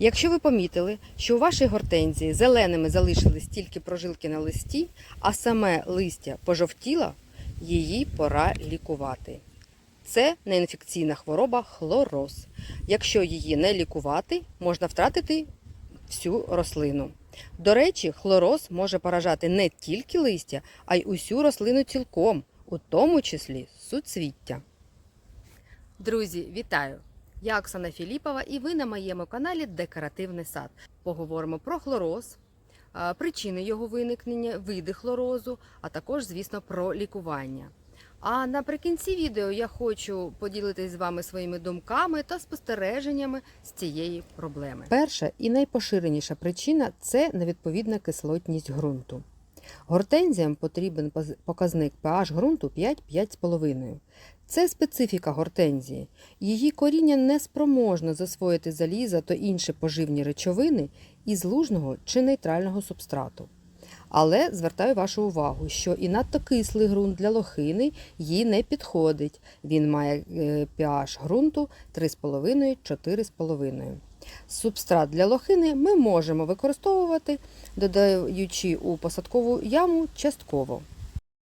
Якщо ви помітили, що у вашій гортензії зеленими залишились тільки прожилки на листі, а саме листя пожовтіло, її пора лікувати. Це неінфекційна хвороба хлороз. Якщо її не лікувати, можна втратити всю рослину. До речі, хлороз може поражати не тільки листя, а й усю рослину цілком, у тому числі суцвіття. Друзі, вітаю! Я Оксана Філіпова і ви на моєму каналі Декоративний сад. Поговоримо про хлороз, причини його виникнення, види хлорозу, а також, звісно, про лікування. А наприкінці відео я хочу поділитися з вами своїми думками та спостереженнями з цієї проблеми. Перша і найпоширеніша причина це невідповідна кислотність ґрунту. Гортензіям потрібен показник pH ґрунту 5-5,5. Це специфіка гортензії. Її коріння не спроможно засвоїти заліза та інші поживні речовини із лужного чи нейтрального субстрату. Але звертаю вашу увагу, що і надто кислий ґрунт для лохини їй не підходить. Він має е, pH ґрунту 3,5-4,5. Субстрат для лохини ми можемо використовувати, додаючи у посадкову яму частково.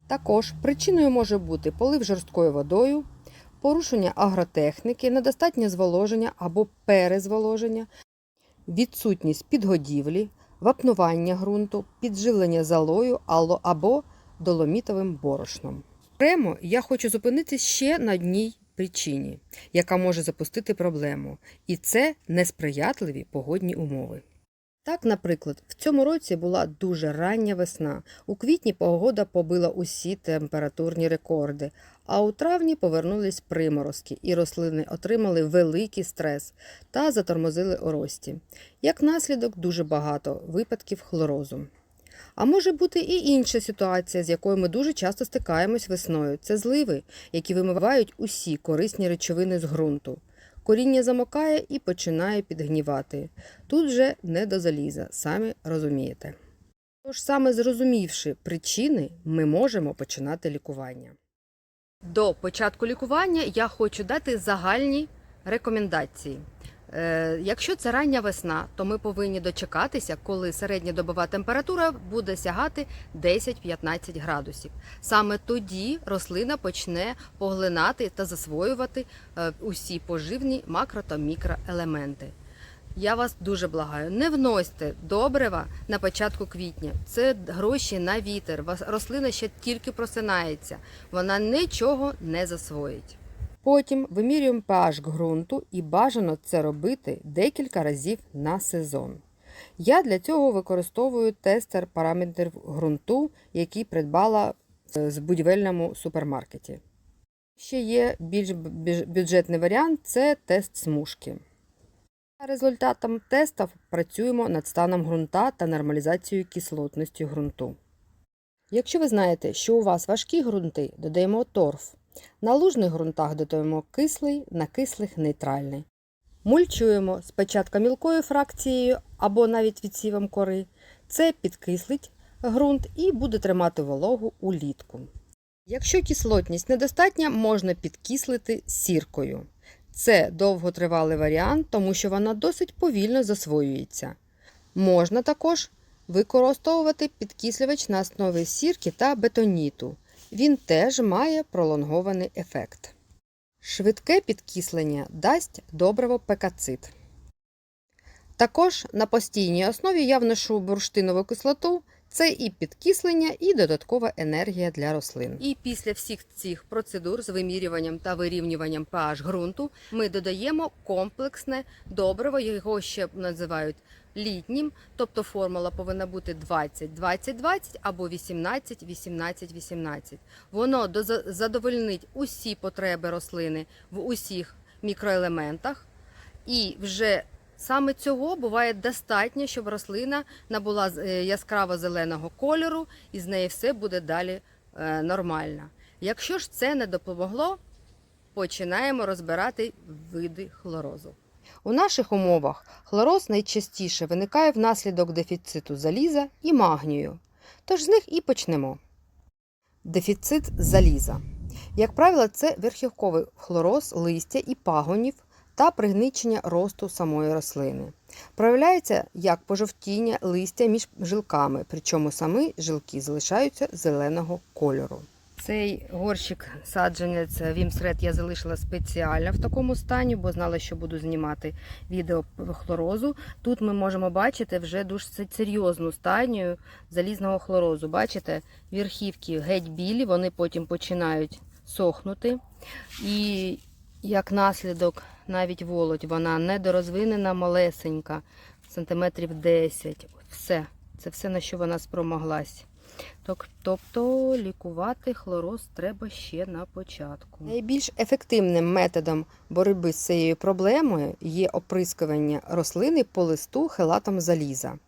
Також причиною може бути полив жорсткою водою, порушення агротехніки, недостатнє зволоження або перезволоження, відсутність підгодівлі, вапнування ґрунту, підживлення золою ало- або доломітовим борошном. Окремо я хочу зупинитися ще на одній причині, яка може запустити проблему, і це несприятливі погодні умови. Так, наприклад, в цьому році була дуже рання весна. У квітні погода побила усі температурні рекорди, а у травні повернулись приморозки, і рослини отримали великий стрес та затормозили у рості. Як наслідок, дуже багато випадків хлорозу. А може бути і інша ситуація, з якою ми дуже часто стикаємось весною. Це зливи, які вимивають усі корисні речовини з ґрунту. Коріння замокає і починає підгнівати. Тут же не до заліза, самі розумієте. Тож саме зрозумівши причини, ми можемо починати лікування. До початку лікування я хочу дати загальні рекомендації. Е, Якщо це рання весна, то ми повинні дочекатися, коли середньодобова температура буде сягати 10-15 градусів. Саме тоді рослина почне поглинати та засвоювати е, усі поживні макро та мікроелементи. Я вас дуже благаю, не вносьте добрива на початку квітня. Це гроші на вітер. Рослина ще тільки просинається, вона нічого не засвоїть. Потім вимірюємо pH ґрунту і бажано це робити декілька разів на сезон. Я для цього використовую тестер параметрів ґрунту, який придбала е, з будівельному супермаркеті. Ще є більш бюджетний варіант це тест смужки. За результатом тестів працюємо над станом ґрунта та нормалізацією кислотності ґрунту. Якщо ви знаєте, що у вас важкі ґрунти, додаємо торф. На лужних ґрунтах додаємо кислий, на кислих нейтральний. Мульчуємо спочатку мілкою фракцією або навіть відсівом кори. Це підкислить ґрунт і буде тримати вологу улітку. Якщо кислотність недостатня, можна підкислити сіркою. Це довготривалий варіант, тому що вона досить повільно засвоюється. Можна також використовувати підкислювач на основі сірки та бетоніту. Він теж має пролонгований ефект. Швидке підкислення дасть добриво пекацит. Також на постійній основі я вношу бурштинову кислоту. Це і підкислення, і додаткова енергія для рослин. І після всіх цих процедур з вимірюванням та вирівнюванням pH ґрунту ми додаємо комплексне добриво, його ще називають літнім, тобто формула повинна бути 20-20-20 або 18-18-18. Воно задовольнить усі потреби рослини в усіх мікроелементах, і вже саме цього буває достатньо, щоб рослина набула е, яскраво зеленого кольору, і з неї все буде далі е, нормально. Якщо ж це не допомогло, починаємо розбирати види хлорозу. У наших умовах хлороз найчастіше виникає внаслідок дефіциту заліза і магнію. Тож з них і почнемо. Дефіцит заліза. Як правило, це верхівковий хлороз листя і пагонів та пригничення росту самої рослини. Проявляється як пожовтіння листя між жилками, причому самі жилки залишаються зеленого кольору. Цей горщик саджанець Вімсред я залишила спеціально в такому стані, бо знала, що буду знімати відео по хлорозу. Тут ми можемо бачити вже дуже серйозну стадію залізного хлорозу. Бачите, верхівки геть білі, вони потім починають сохнути. І як наслідок, навіть володь, вона недорозвинена, малесенька, сантиметрів 10. Все, це все на що вона спромоглась. Тобто лікувати хлороз треба ще на початку. Найбільш ефективним методом боротьби з цією проблемою є оприскування рослини по листу хелатом заліза.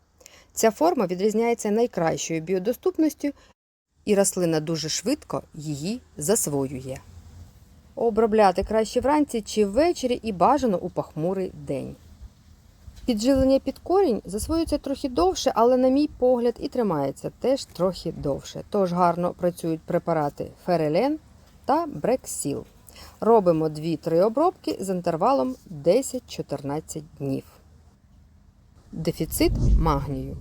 Ця форма відрізняється найкращою біодоступністю, і рослина дуже швидко її засвоює. Обробляти краще вранці чи ввечері і бажано у похмурий день. Підживлення під корінь засвоюється трохи довше, але, на мій погляд, і тримається теж трохи довше. Тож гарно працюють препарати Ферелен та Брексіл. Робимо 2-3 обробки з інтервалом 10-14 днів. Дефіцит магнію.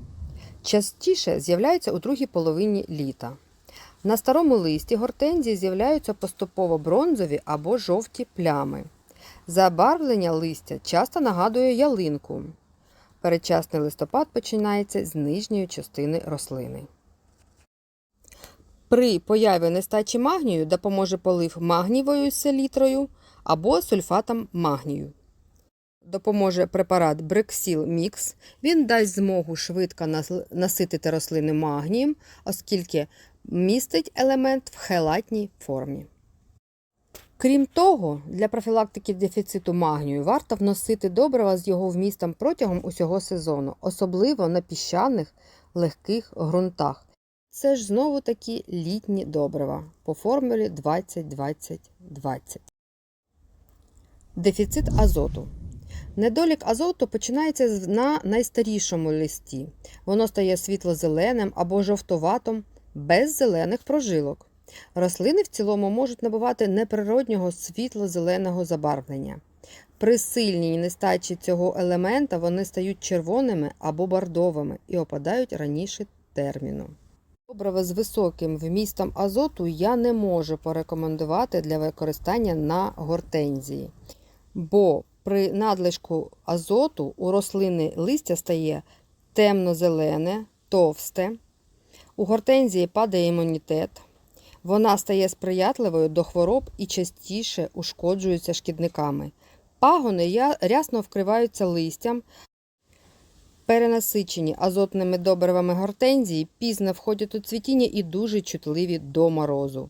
Частіше з'являється у другій половині літа. На старому листі гортензії з'являються поступово бронзові або жовті плями. Забарвлення листя часто нагадує ялинку. Передчасний листопад починається з нижньої частини рослини. При появі нестачі магнію допоможе полив магнієвою селітрою або сульфатом магнію. Допоможе препарат Брексіл Мікс. Він дасть змогу швидко наситити рослини магнієм, оскільки містить елемент в хелатній формі. Крім того, для профілактики дефіциту магнію варто вносити добрива з його вмістом протягом усього сезону, особливо на піщаних легких ґрунтах. Це ж знову таки літні добрива по формулі 20-20-20. Дефіцит азоту. Недолік азоту починається на найстарішому листі. Воно стає світло-зеленим або жовтоватим без зелених прожилок. Рослини в цілому можуть набувати неприроднього світло-зеленого забарвлення. При сильній нестачі цього елемента вони стають червоними або бордовими і опадають раніше терміну. Добрива з високим вмістом азоту я не можу порекомендувати для використання на гортензії, бо при надлишку азоту у рослини листя стає темно-зелене, товсте. У гортензії падає імунітет. Вона стає сприятливою до хвороб і частіше ушкоджується шкідниками. Пагони рясно вкриваються листям. Перенасичені азотними добривами гортензії пізно входять у цвітіння і дуже чутливі до морозу.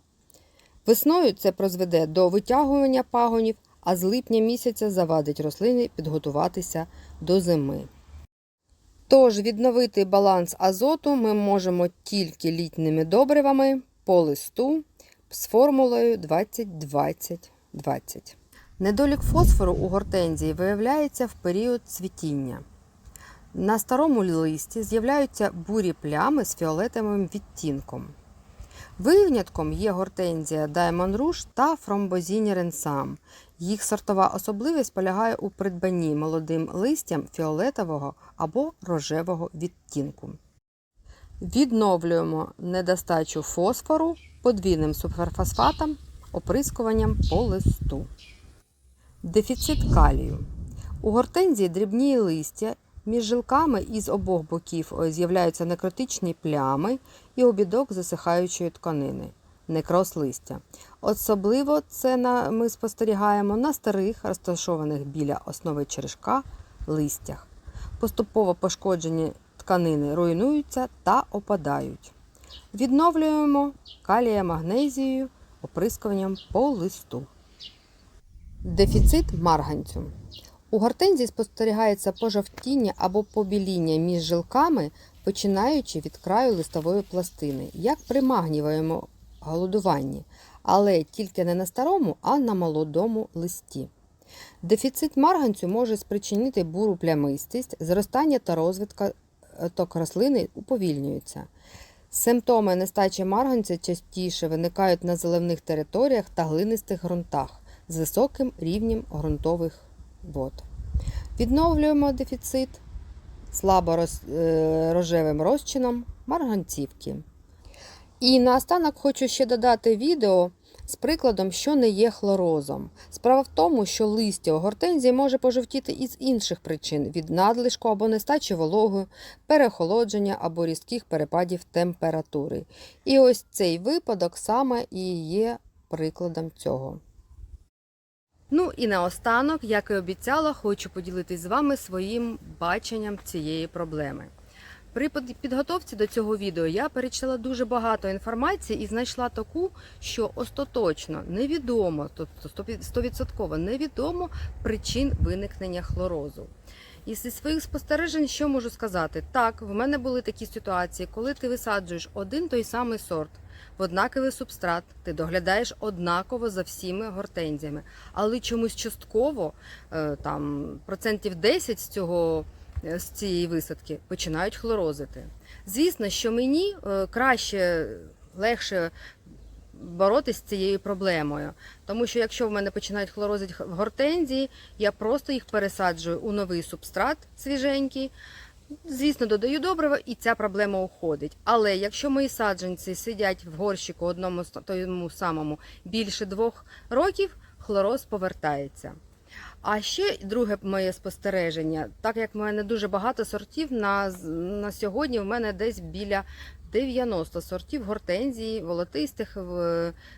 Весною це призведе до витягування пагонів, а з липня місяця завадить рослини підготуватися до зими. Тож відновити баланс азоту ми можемо тільки літніми добривами по листу з формулою 20-20-20. Недолік фосфору у гортензії виявляється в період цвітіння. На старому листі з'являються бурі плями з фіолетовим відтінком. Винятком є гортензія Diamond Rouge та Фромбозіні Ренсам. Їх сортова особливість полягає у придбанні молодим листям фіолетового або рожевого відтінку. Відновлюємо недостачу фосфору подвійним суперфосфатом, оприскуванням по листу. Дефіцит калію. У гортензії дрібні листя. Між жилками із обох боків е, з'являються некротичні плями і обідок засихаючої тканини некроз листя. Особливо це на, ми спостерігаємо на старих, розташованих біля основи черешка листях. Поступово пошкоджені тканини руйнуються та опадають. Відновлюємо калія магнезією оприскуванням по листу. Дефіцит марганцю. У гортензії спостерігається пожовтіння або побіління між жилками, починаючи від краю листової пластини, як при магнієвому голодуванні, але тільки не на старому, а на молодому листі. Дефіцит марганцю може спричинити буру плямистість, зростання та розвиток рослини уповільнюються. Симптоми нестачі марганця частіше виникають на заливних територіях та глинистих ґрунтах з високим рівнем ґрунтових вод. Відновлюємо дефіцит слабо роз- е, розчином марганцівки. І наостанок хочу ще додати відео з прикладом, що не є хлорозом. Справа в тому, що листя у гортензії може пожовтіти із інших причин від надлишку або нестачі вологи, переохолодження або різких перепадів температури. І ось цей випадок саме і є прикладом цього. Ну і наостанок, як і обіцяла, хочу поділитись з вами своїм баченням цієї проблеми. При підготовці до цього відео я перечитала дуже багато інформації і знайшла таку, що остаточно невідомо, тобто 100% невідомо причин виникнення хлорозу. І зі своїх спостережень, що можу сказати? Так, в мене були такі ситуації, коли ти висаджуєш один той самий сорт, в однаковий субстрат, ти доглядаєш однаково за всіми гортензіями, але чомусь частково е, там процентів 10 з цього з цієї висадки починають хлорозити. Звісно, що мені е, краще, легше боротися з цією проблемою, тому що якщо в мене починають хлорозити х- гортензії, я просто їх пересаджую у новий субстрат свіженький. Звісно, додаю добрива, і ця проблема уходить. Але якщо мої саджанці сидять в горщику одному тому самому більше двох років, хлороз повертається. А ще друге моє спостереження, так як в мене дуже багато сортів, на, на сьогодні в мене десь біля 90 сортів гортензії, волотистих,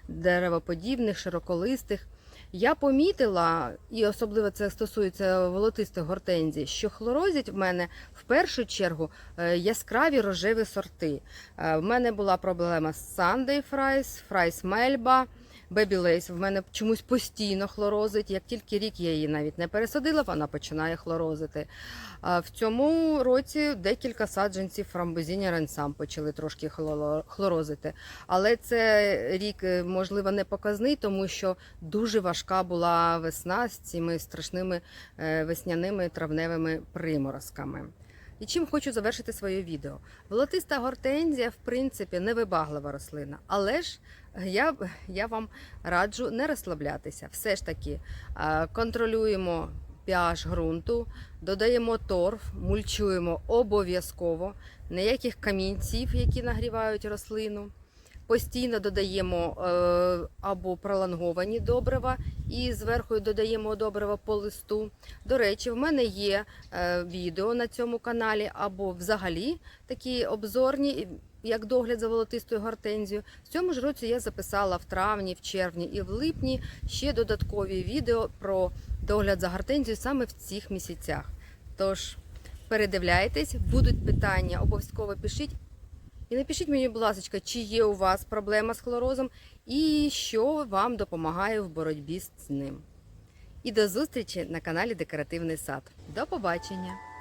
деревоподібних, широколистих. Я помітила, і особливо це стосується волотистих гортензій, що хлорозять в мене в першу чергу е, яскраві рожеві сорти. Е, В мене була проблема з Sunday Fries, Fries Melba, Lace. В мене чомусь постійно хлорозить. Як тільки рік я її навіть не пересадила, вона починає хлорозити. В цьому році декілька саджанців фрамбозіні ренсам почали трошки хлорозити. Але це рік, е, можливо, не показний, тому що дуже важка була весна з цими страшними е, весняними травневими приморозками. І чим хочу завершити своє відео. Волотиста гортензія, в принципі, невибаглива рослина, але ж я, я вам раджу не розслаблятися. Все ж таки контролюємо pH ґрунту, додаємо торф, мульчуємо обов'язково, ніяких камінців, які нагрівають рослину. Постійно додаємо е, або пролонговані добрива і зверху додаємо добрива по листу. До речі, в мене є е, відео на цьому каналі, або взагалі такі обзорні, як догляд за волотистою гортензією. В цьому ж році я записала в травні, в червні і в липні ще додаткові відео про догляд за гортензією саме в цих місяцях. Тож передивляйтесь, будуть питання, обов'язково пишіть. І напишіть мені, будь ласка, чи є у вас проблема з хлорозом і що вам допомагає в боротьбі з ним. І до зустрічі на каналі Декоративний сад. До побачення!